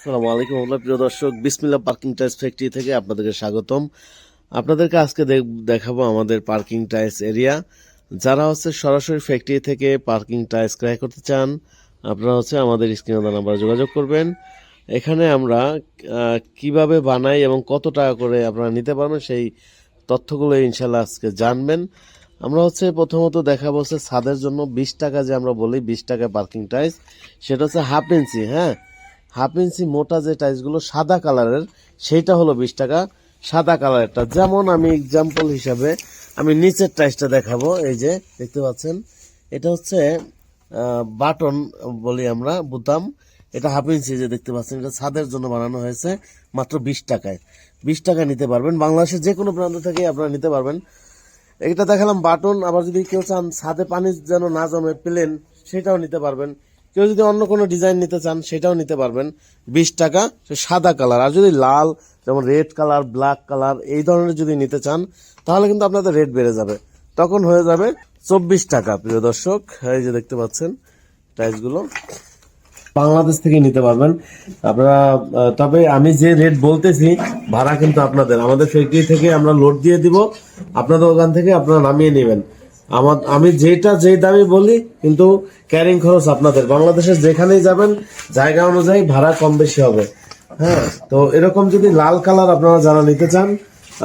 আসসালামু আলাইকুম আমরা প্রিয় দর্শক বিসমিল্লা পার্কিং টাইলস ফ্যাক্টরি থেকে আপনাদেরকে স্বাগতম। আপনাদেরকে আজকে দেখ- দেখাবো আমাদের পার্কিং টাইলস এরিয়া। যারা হচ্ছে সরাসরি ফ্যাক্টরি থেকে পার্কিং টাইলস ক্রয় করতে চান, আপনারা হচ্ছে আমাদের স্ক্রিনে নাম্বার যোগাযোগ করবেন। এখানে আমরা কীভাবে বানাই এবং কত টাকা করে আপনারা নিতে পারবেন সেই তথ্যগুলো ইনশাল্লাহ আজকে জানবেন। আমরা হচ্ছে প্রথমত দেখাবো হচ্ছে ছাদের জন্য বিশ টাকা যে আমরা বলি, বিশ টাকা পার্কিং টাইলস। সেটা হচ্ছে হাফ ইঞ্চি হ্যাঁ? হাফ ইঞ্চি মোটা যে টাইলসগুলো সাদা কালারের, সেইটা হলো বিশ টাকা। সাদা কালারেরটা। যেমন আমি এক্সাম্পল হিসাবে আমি নিচের টাইলসটা দেখাবো, এই যে দেখতে পাচ্ছেন। এটা হচ্ছে বাটন বলি আমরা, বুতাম। এটা হাফ ইঞ্চি যে দেখতে পাচ্ছেন, এটা ছাদের জন্য বানানো হয়েছে, মাত্র বিশ টাকায়। বিশ টাকা নিতে পারবেন। বাংলাদেশের যে কোনো প্রান্ত থেকে আপনারা নিতে পারবেন। এটা দেখালাম বাটন। আবার যদি কেউ চান, ছাদে পানি যেন না জমে, প্লেন, সেটাও নিতে পারবেন। কেউ যদি অন্য কোনো ডিজাইন নিতে চান, সেটাও নিতে পারবেন। বিশ টাকা সাদা কালার আর যদি লাল, যেমন রেড কালার ব্ল্যাক কালার এই ধরনের যদি নিতে চান, তাহলে কিন্তু আপনাদের রেট বেড়ে যাবে। তখন হয়ে যাবে চব্বিশ টাকা, প্রিয় দর্শক। এই যে দেখতে পাচ্ছেন টাইলসগুলো বাংলাদেশ থেকে নিতে পারবেন। আপনারা তবে আমি যে রেট বলতেছি, ভাড়া কিন্তু আপনাদের। আমাদের ফ্যাক্টরি থেকে আমরা লোড দিয়ে দিব। আপনাদের ওখান থেকে আপনারা নামিয়ে নেবেন। আমার, আমি যেটা, যে দামই বলি, কিন্তু ক্যারিং খরচ আপনাদের। বাংলাদেশের যেখানেই যাবেন, জায়গা অনুযায়ী ভাড়া কম বেশি হবে। হ্যাঁ তো এরকম যদি লাল কালার আপনারা যারা নিতে চান,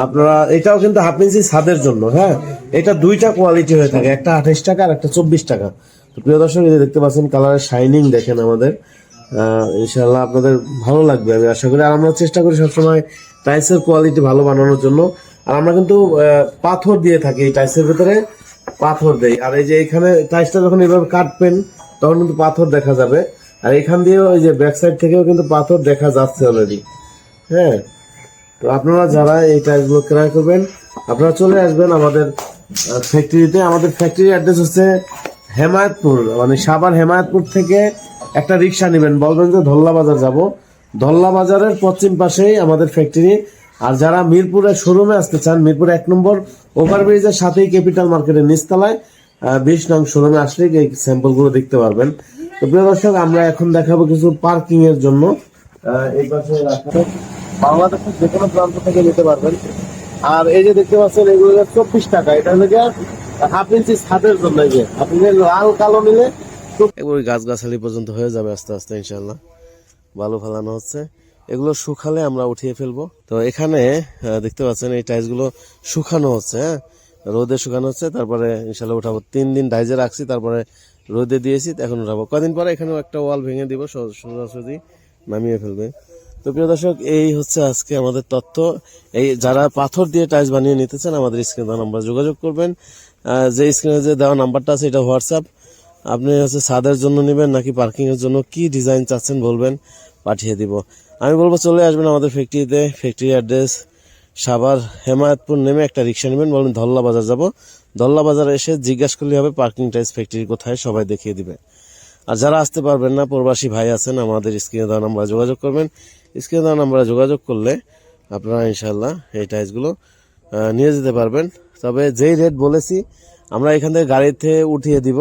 আপনারা, এটাও কিন্তু হাফ ইঞ্চি ছাদের জন্য হ্যাঁ? এটা দুইটা কোয়ালিটি হয়ে থাকে, একটা আঠাইশ টাকা আর একটা চব্বিশ টাকা। তো প্রিয় দর্শক, এই দেখতে পাচ্ছেন, কালারের শাইনিং দেখেন আমাদের। ইনশাল্লাহ আপনাদের ভালো লাগবে, আমি আশা করি। আর আমরা চেষ্টা করি সবসময় টাইলসের কোয়ালিটি ভালো বানানোর জন্য। আর আমরা কিন্তু পাথর দিয়ে থাকি এই টাইলসের ভিতরে। পাথর দেয় আর এই যে এখানে টাইলসটা যখন এভাবে কাটবেন, তখন কিন্তু পাথর দেখা যাবে। আর এখান দিয়েও এই যে ব্যাক সাইড থেকেও কিন্তু পাথর দেখা যাচ্ছে অলরেডি হ্যাঁ? তো আপনারা যারা এই টাইলসগুলো ক্রয় করবেন, আপনারা চলে আসবেন আমাদের ফ্যাক্টরিতে আমাদের ফ্যাক্টরি অ্যাড্রেস হচ্ছে হেমায়তপুর মানে সাবার হেমায়তপুর থেকে একটা রিক্সা নেবেন। বলবেন যে ধল্লা বাজার যাব। ধল্লা বাজারের পশ্চিম পাশেই আমাদের ফ্যাক্টরি আর যারা মিরপুরের শোরুমে আসতে চান, মিরপুর এক নম্বর ওভারব্রিজের সাথেই ক্যাপিটাল মার্কেটের নিচতলায় বিশ নং শোরুমে আসলে এই স্যাম্পলগুলো দেখতে পারবেন। তো প্রিয় দর্শক, আমরা এখন দেখাবো কিছু পার্কিং এর জন্য। এই পাশে বাংলাদেশের যে কোনো প্রান্ত থেকে নিতে পারবেন। আর এই যে দেখতে পাচ্ছেন, এগুলো চব্বিশ টাকা। এটা গিয়ে হাফ ইঞ্চি ছাদের জন্য যে। আপনি লাল, কালো নিলে এগুলো গাছ গাছালি পর্যন্ত হয়ে যাবে আস্তে আস্তে ইনশাল্লাহ বালু ফেলানো হচ্ছে। এগুলো শুকালে আমরা উঠিয়ে ফেলব। তো এখানে দেখতে পাচ্ছেন এই টাইলসগুলো শুকানো হচ্ছে হ্যাঁ? রোদে শুকানো হচ্ছে, তারপরে ইনশাল্লাহ উঠাবো। তিন দিন ডাইজে রাখছি, তারপরে রোদে দিয়েছি এখন উঠাবো। কদিন পরে এখানেও একটা ওয়াল ভেঙে দিব সোজাসুজি নামিয়ে ফেলবে। তো প্রিয় দর্শক, এই হচ্ছে আজকে আমাদের তথ্য। এই যারা পাথর দিয়ে টাইলস বানিয়ে নিতে চান আমাদের স্ক্রিনে দেওয়া নাম্বার যোগাযোগ করবেন। যে স্ক্রিনে যে দেওয়া নাম্বারটা আছে, এটা হোয়াটসঅ্যাপ আপনি হচ্ছে ছাদের জন্য নেবেন, নাকি পার্কিং এর জন্য কি ডিজাইন চাচ্ছেন বলবেন, পাঠিয়ে দিব। আমি বলব চলে আসবেন আমাদের ফ্যাক্টরিতে ফ্যাক্টরি অ্যাড্রেস সাভার হেমায়তপুর নেমে একটা রিক্সা নেবেন বলবেন ধল্লা বাজার যাব। ধল্লা বাজার এসে জিজ্ঞাসা করলে হবে পার্কিং টাইলস ফ্যাক্টরি কোথায় সবাই দেখিয়ে দিবে। আর যারা আসতে পারবেন না প্রবাসী ভাই আছেন আমাদের স্ক্রিনে দেওয়া নাম্বারে যোগাযোগ করবেন। স্ক্রিনে দেওয়া নাম্বারে যোগাযোগ করলে আপনারা ইনশাল্লাহ এই টাইলসগুলো আহ, নিয়ে যেতে পারবেন। তবে যেই রেট বলেছি আমরা এখান থেকে গাড়িতে উঠিয়ে দিব।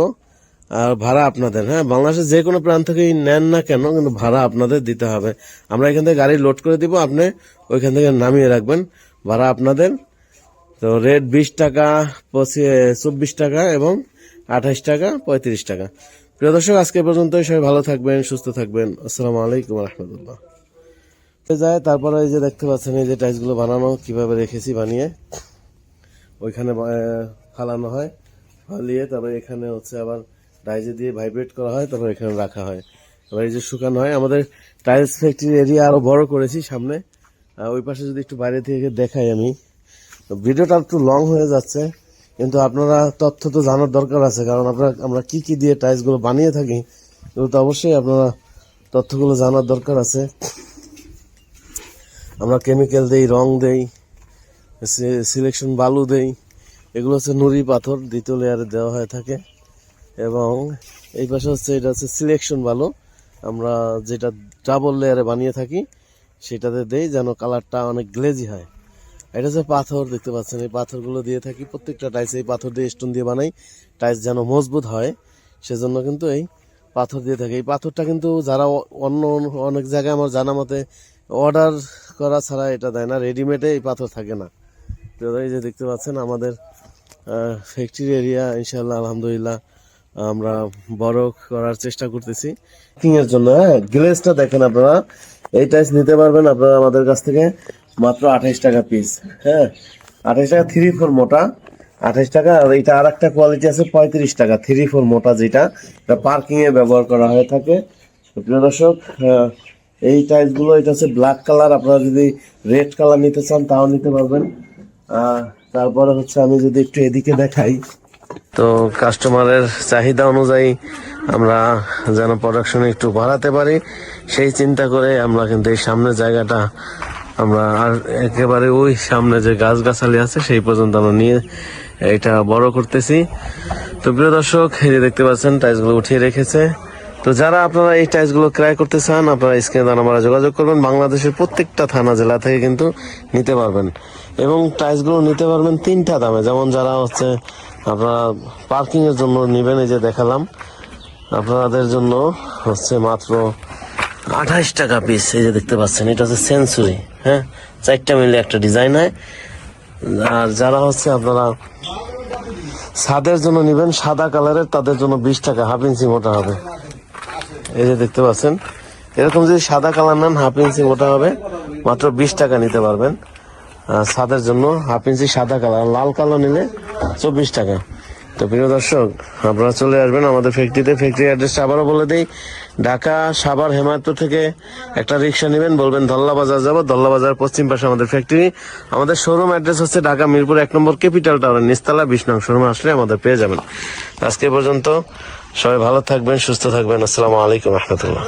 আর ভাড়া আপনাদের হ্যাঁ? বাংলাদেশের যে কোনো প্রান্ত থেকেই নেন না কেন, কিন্তু ভাড়া আপনাদের দিতে হবে। আমরা এখান থেকে গাড়ি লোড করে দিব, আপনি ওইখান থেকে নামিয়ে রাখবেন। ভাড়া আপনাদের, তো রেট বিশ টাকা চব্বিশ টাকা এবং আঠাশ টাকা, পঁয়ত্রিশ টাকা। প্রিয় দর্শক, আজকে এ পর্যন্তই। সবাই ভালো থাকবেন, সুস্থ থাকবেন। আসসালামু আলাইকুম রহমতুল্লাহ যায়, তারপরে এই যে দেখতে পাচ্ছেন, এই যে টাইলসগুলো বানানো, কীভাবে রেখেছি, বানিয়ে। ওইখানে ফালানো হয়, ফালিয়ে তারপরে এখানে হচ্ছে আবার ডাইজে দিয়ে ভাইব্রেট করা হয়, তারপর এখানে রাখা হয়। এবার এই যে শুকানো হয়, আমাদের টাইলস ফ্যাক্টরি এরিয়া আরও বড় করেছি সামনে। ওই পাশে যদি একটু বাইরে থেকে দেখাই আমি। ভিডিওটা একটু লং হয়ে যাচ্ছে, কিন্তু আপনারা তথ্য তো জানার দরকার আছে, কারণ আপনারা, আমরা কি কি দিয়ে টাইলসগুলো বানিয়ে থাকি, এগুলো তো অবশ্যই আপনারা তথ্যগুলো জানার দরকার আছে। আমরা কেমিক্যাল দেই, রং দেই সিলেকশন বালু দেই, এগুলো হচ্ছে নুড়ি পাথর, দ্বিতীয় লেয়ারে দেওয়া হয়ে থাকে। এবং এই পাশে হচ্ছে, এটা হচ্ছে সিলেকশন ভালো আমরা যেটা ডাবল লেয়ারে বানিয়ে থাকি, সেটাতে দেই যেন কালারটা অনেক গ্লেজি হয়। এটা হচ্ছে পাথর, দেখতে পাচ্ছেন? এই পাথরগুলো দিয়ে থাকি, প্রত্যেকটা টাইস এই পাথর দিয়ে স্টোন দিয়ে বানাই। টাইস যেন মজবুত হয়, সেজন্য কিন্তু এই পাথর দিয়ে থাকে। এই পাথরটা কিন্তু যারা অন্য অনেক জায়গায় আমার জানা মতে অর্ডার করা ছাড়া এটা দেয় না রেডিমেডে এই পাথর থাকে না। এই যে দেখতে পাচ্ছেন, আমাদের ফ্যাক্টরি এরিয়া ইনশাল্লাহ আলহামদুলিল্লাহ আমরা বড় করার চেষ্টা করতেছি। কিং এর জন্য হ্যাঁ গ্লেজটা দেখেন আপনারা। এই টাইস নিতে পারবেন আপনারা আমাদের কাছ থেকে মাত্র আঠাইশ টাকা পিস হ্যাঁ। আঠাইশ টাকা থ্রি ফোর মোটা, আঠাইশ টাকা, আর এটা আর একটা কোয়ালিটি আছে পঁয়ত্রিশ টাকা থ্রি ফোর মোটা যেটা। এটা পার্কিং এ ব্যবহার করা হয়ে থাকে। প্রিয় দর্শক এই টাইলসগুলো, এটা হচ্ছে ব্ল্যাক কালার আপনারা যদি রেড কালার নিতে চান তাও নিতে পারবেন। তারপরে হচ্ছে আমি যদি একটু এদিকে দেখাই। তো কাস্টমারের চাহিদা অনুযায়ী আমরা যেন প্রোডাকশন একটু বাড়াতে পারি, সেই চিন্তা করে আমরা কিন্তু এই সামনে জায়গাটা আমরা আর একেবারে ওই সামনে যে গাছগাছালি আছে সেই পর্যন্ত আমরা নিয়ে এটা বড় করতেছি। তো প্রিয় দর্শক, এই যে দেখতে পাচ্ছেন টাইলসগুলো উঠিয়ে রেখেছে। তো যারা আপনারা এই টাইলসগুলো ক্রয় করতে চান, আপনারা স্ক্রিনে দ্বারা আমরা যোগাযোগ করবেন। বাংলাদেশের প্রত্যেকটা থানা, জেলা থেকে কিন্তু নিতে পারবেন। এবং টাইলসগুলো নিতে পারবেন তিনটা দামে। যেমন যারা হচ্ছে আপনারা পার্কিং এর জন্য নেবেন, এই যে দেখালাম। আপনাদের জন্য হচ্ছে মাত্র আঠাইশ টাকা পিস এই যে দেখতে পাচ্ছেন, এটা হচ্ছে সেঞ্চুরি হ্যাঁ? চারটা মিলে একটা ডিজাইন হয়। আর যারা হচ্ছে আপনারা ছাদের জন্য নেবেন, সাদা কালারের, তাদের জন্য বিশ টাকা, হাফ ইঞ্চি মোটা হবে। এই যে দেখতে পাচ্ছেন, এরকম যদি সাদা কালার নেন, হাফ ইঞ্চি মোটা হবে, মাত্র বিশ টাকা নিতে পারবেন। ছাদের জন্য হাফ ইঞ্চি সাদা কালার লাল কালো নিলে চব্বিশ টাকা। তো প্রিয় দর্শক, আপনারা চলে আসবেন আমাদের ফ্যাক্টরিতে। ফ্যাক্টরি অ্যাড্রেসটা আবারও বলে দিই, ঢাকা সাভার হেমায়তপুর থেকে একটা রিক্সা নেবেন, বলবেন ধল্লা বাজার যাব। ধল্লা বাজার পশ্চিম পাশে আমাদের ফ্যাক্টরি। আমাদের শোরুম অ্যাড্রেস হচ্ছে ঢাকা মিরপুর এক নম্বর ক্যাপিটাল টাওয়ার নিস্তালা বিশ নং শোরুমে আসলে আমাদের পেয়ে যাবেন। আজকে পর্যন্ত সবাই ভালো থাকবেন, সুস্থ থাকবেন। আসসালামু আলাইকুম রহমতুল্লাহ।